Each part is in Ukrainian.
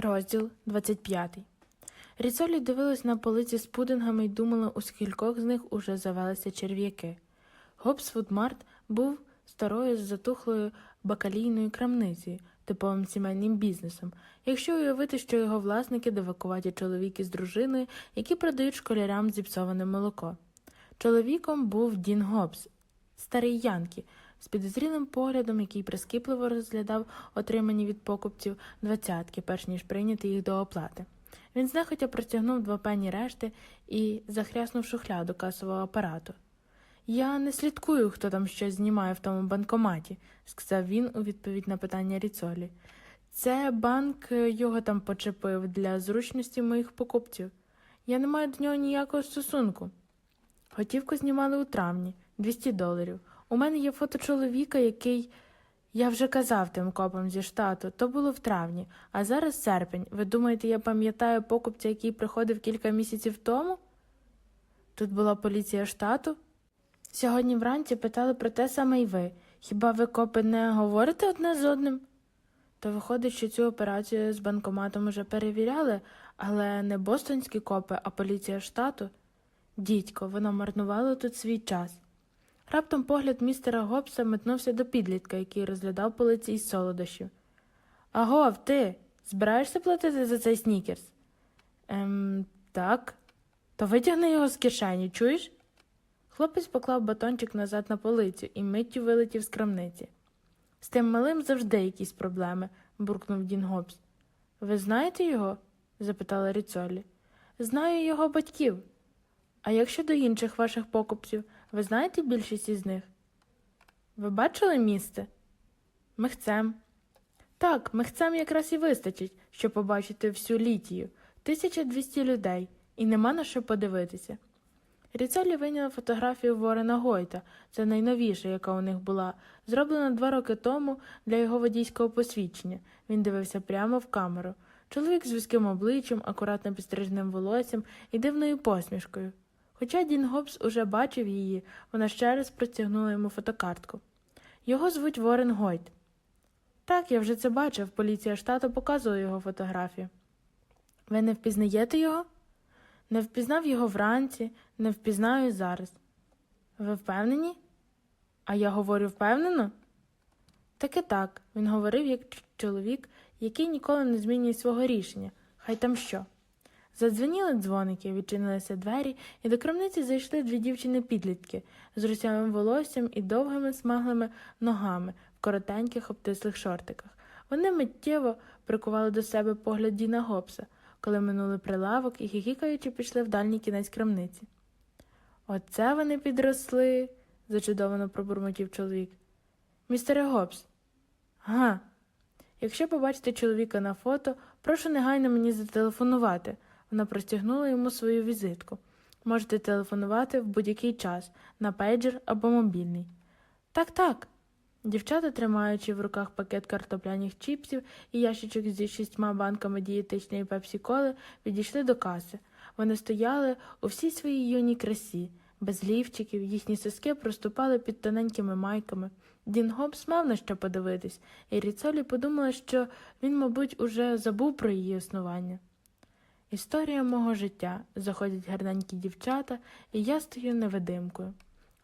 Розділ 25. Ріцолі дивилась на полиці з пудингами і думала, у скількох з них уже завелися черв'яки. Гобсфуд Март був старою затухлою бакалійною крамницею, типовим сімейним бізнесом, якщо уявити, що його власники девакуваті чоловіки з дружиною, які продають школярям зіпсоване молоко. Чоловіком був Дін Гобс, старий Янкі, з підозрілим поглядом, який прискіпливо розглядав отримані від покупців двадцятки, перш ніж прийняти їх до оплати. Він знехотя протягнув два пені решти і захряснув шухляду касового апарату. Я не слідкую, хто там щось знімає в тому банкоматі, сказав він у відповідь на питання Ріцолі. Це банк е, його там почепив для зручності моїх покупців. Я не маю до нього ніякого стосунку. Готівку знімали у травні 200 доларів. У мене є фото чоловіка, який. Я вже казав тим копам зі штату, то було в травні, а зараз серпень. Ви думаєте, я пам'ятаю покупця, який приходив кілька місяців тому? Тут була поліція штату? Сьогодні вранці питали про те саме й ви. Хіба ви копи не говорите одне з одним? То виходить, що цю операцію з банкоматом уже перевіряли, але не бостонські копи, а поліція штату. Дідько, вона марнувала тут свій час. Раптом погляд містера Гобса метнувся до підлітка, який розглядав полиці із солодощів. Агов, ти збираєшся платити за цей снікерс? Ем, так. То витягни його з кишені, чуєш? Хлопець поклав батончик назад на полицю і миттю вилетів з крамниці. З тим малим завжди якісь проблеми, буркнув Дін Гобс. Ви знаєте його? запитала Ріцолі. Знаю його батьків. А як щодо інших ваших покупців, ви знаєте більшість із них? Ви бачили місце? Михцем. Так, михцем якраз і вистачить, щоб побачити всю літію. 1200 людей, і нема на що подивитися. Ріцелі вийняла фотографію Ворена Гойта, це найновіша, яка у них була, зроблена два роки тому для його водійського посвідчення. Він дивився прямо в камеру. Чоловік з вузьким обличчям, акуратно підстриженим волоссям і дивною посмішкою. Хоча Дін Гобс уже бачив її, вона ще раз протягнула йому фотокартку. Його звуть Ворен Гойт. Так, я вже це бачив, поліція штату показувала його фотографію. Ви не впізнаєте його? Не впізнав його вранці, не впізнаю зараз. Ви впевнені? А я говорю впевнено? Таки так, він говорив як чоловік, який ніколи не змінює свого рішення, хай там що. Задзвеніли дзвоники, відчинилися двері, і до крамниці зайшли дві дівчини-підлітки з русявим волоссям і довгими смаглими ногами в коротеньких обтислих шортиках. Вони миттєво прикували до себе погляд Діна Гобса, коли минули прилавок і хихікаючи пішли в дальній кінець крамниці. Оце вони підросли, зачудовано пробурмотів чоловік. Містере Гобс. Га. Якщо побачите чоловіка на фото, прошу негайно мені зателефонувати. Вона простягнула йому свою візитку. Можете телефонувати в будь-який час на пейджер або мобільний. Так, так. Дівчата, тримаючи в руках пакет картопляних чіпсів і ящичок зі шістьма банками дієтичної пепсі-коли, підійшли до каси. Вони стояли у всій своїй юній красі, без лівчиків, їхні соски проступали під тоненькими майками. Дін Гобс мав на що подивитись, і Ріцолі подумала, що він, мабуть, уже забув про її існування. Історія мого життя заходять гарненькі дівчата, і я стою невидимкою.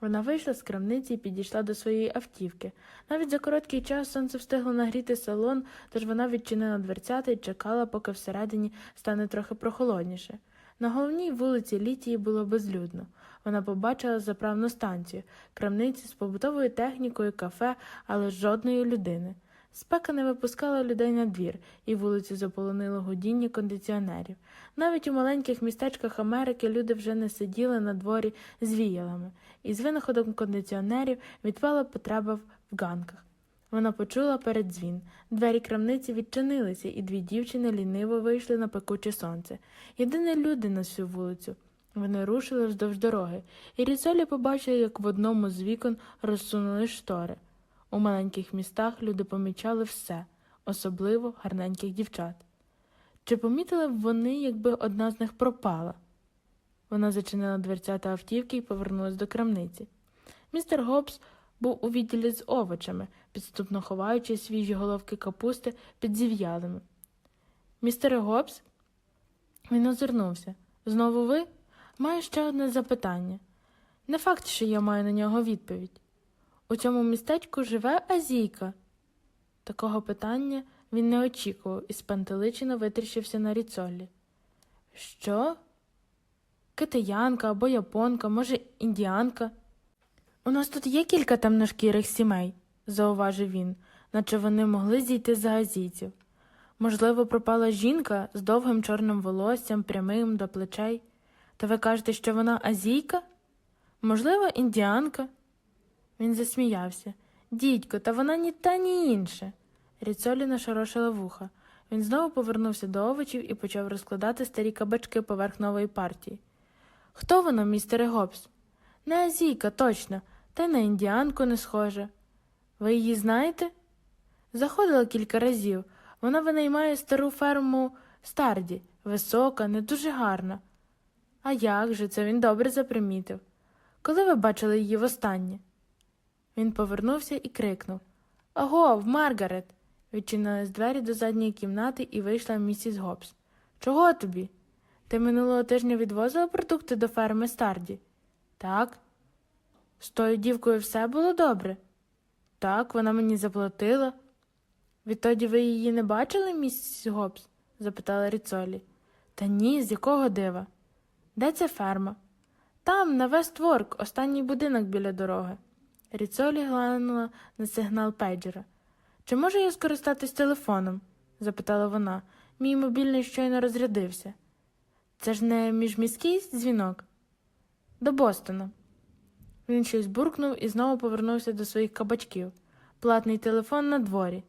Вона вийшла з крамниці і підійшла до своєї автівки. Навіть за короткий час сонце встигло нагріти салон, тож вона відчинила дверцята і чекала, поки всередині стане трохи прохолодніше. На головній вулиці Літії було безлюдно. Вона побачила заправну станцію, крамниці з побутовою технікою, кафе, але жодної людини. Спека не випускала людей на двір, і вулицю заполонило гудіння кондиціонерів. Навіть у маленьких містечках Америки люди вже не сиділи на дворі з віялами, і з винаходом кондиціонерів відпала потреба в ганках. Вона почула передзвін. Двері крамниці відчинилися, і дві дівчини ліниво вийшли на пекуче сонце. Єдині люди на всю вулицю. Вони рушили вздовж дороги, і Різолі побачила, як в одному з вікон розсунули штори. У маленьких містах люди помічали все, особливо гарненьких дівчат. Чи помітили б вони, якби одна з них пропала? Вона зачинила дверцята автівки і повернулась до крамниці. Містер Гобс був у відділі з овочами, підступно ховаючи свіжі головки капусти під зів'ялими. Містере Гобс? Він озирнувся. Знову ви? Маю ще одне запитання. Не факт, що я маю на нього відповідь. У цьому містечку живе Азійка. Такого питання він не очікував і спантеличено витріщився на ріцолі. Що? Китаянка або японка, може, індіанка? У нас тут є кілька темношкірих сімей, зауважив він, наче вони могли зійти за азійців. Можливо, пропала жінка з довгим чорним волоссям, прямим до плечей. То ви кажете, що вона азійка? Можливо, індіанка. Він засміявся. Дідько, та вона ні та, ні інше. Ріцолі нашорошила вуха. Він знову повернувся до овочів і почав розкладати старі кабачки поверх нової партії. Хто вона, містере Гобс? Не азійка, точно, та й на індіанку не схожа. Ви її знаєте? Заходила кілька разів. Вона винаймає стару ферму Старді, висока, не дуже гарна. А як же це він добре запримітив? Коли ви бачили її востаннє? Він повернувся і крикнув Агов, Маргарет. Відчинились двері до задньої кімнати і вийшла місіс Гобс. Чого тобі? Ти минулого тижня відвозила продукти до ферми Старді? Так. З тою дівкою все було добре? Так, вона мені заплатила. Відтоді ви її не бачили, місіс Гобс? запитала Ріцолі. Та ні, з якого дива? Де ця ферма? Там, на Вестворк, останній будинок біля дороги. Ріцолі глянула на сигнал пейджера. Чи можу я скористатись телефоном? запитала вона. Мій мобільний щойно розрядився. Це ж не міжміський дзвінок? До Бостона. Він щось буркнув і знову повернувся до своїх кабачків. Платний телефон на дворі.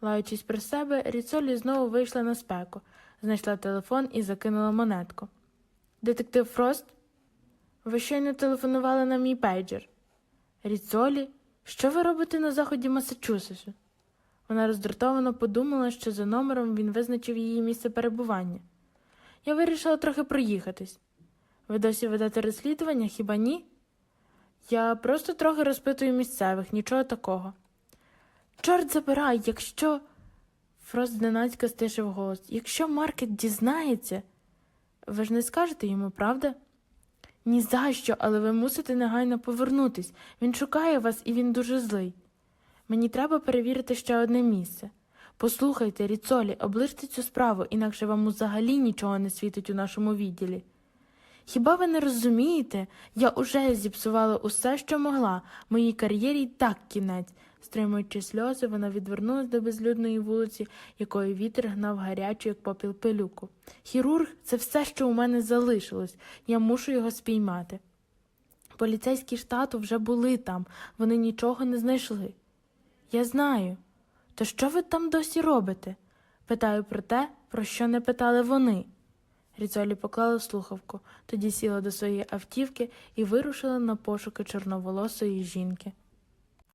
Лаючись про себе, Ріцолі знову вийшла на спеку, знайшла телефон і закинула монетку. Детектив Фрост? Ви щойно телефонували на мій пейджер. Ріцолі, що ви робите на заході Масачусетсу? Вона роздратовано подумала, що за номером він визначив її місце перебування. Я вирішила трохи проїхатись. Ви досі ведете розслідування, хіба ні? Я просто трохи розпитую місцевих, нічого такого. Чорт забирай, якщо. Фрост зненацька стишив голос. Якщо Маркет дізнається, ви ж не скажете йому, правда? Ні за що, але ви мусите негайно повернутись. Він шукає вас і він дуже злий. Мені треба перевірити ще одне місце. Послухайте, Ріцолі, оближте цю справу, інакше вам взагалі нічого не світить у нашому відділі. Хіба ви не розумієте? Я уже зіпсувала усе, що могла. Моїй кар'єрі й так кінець. Стримуючи сльози, вона відвернулась до безлюдної вулиці, якої вітер гнав гарячу, як попіл пилюку. Хірург це все, що у мене залишилось. Я мушу його спіймати. Поліцейські штату вже були там, вони нічого не знайшли. Я знаю. То що ви там досі робите? Питаю про те, про що не питали вони. Ріцолі поклала слухавку, тоді сіла до своєї автівки і вирушила на пошуки чорноволосої жінки.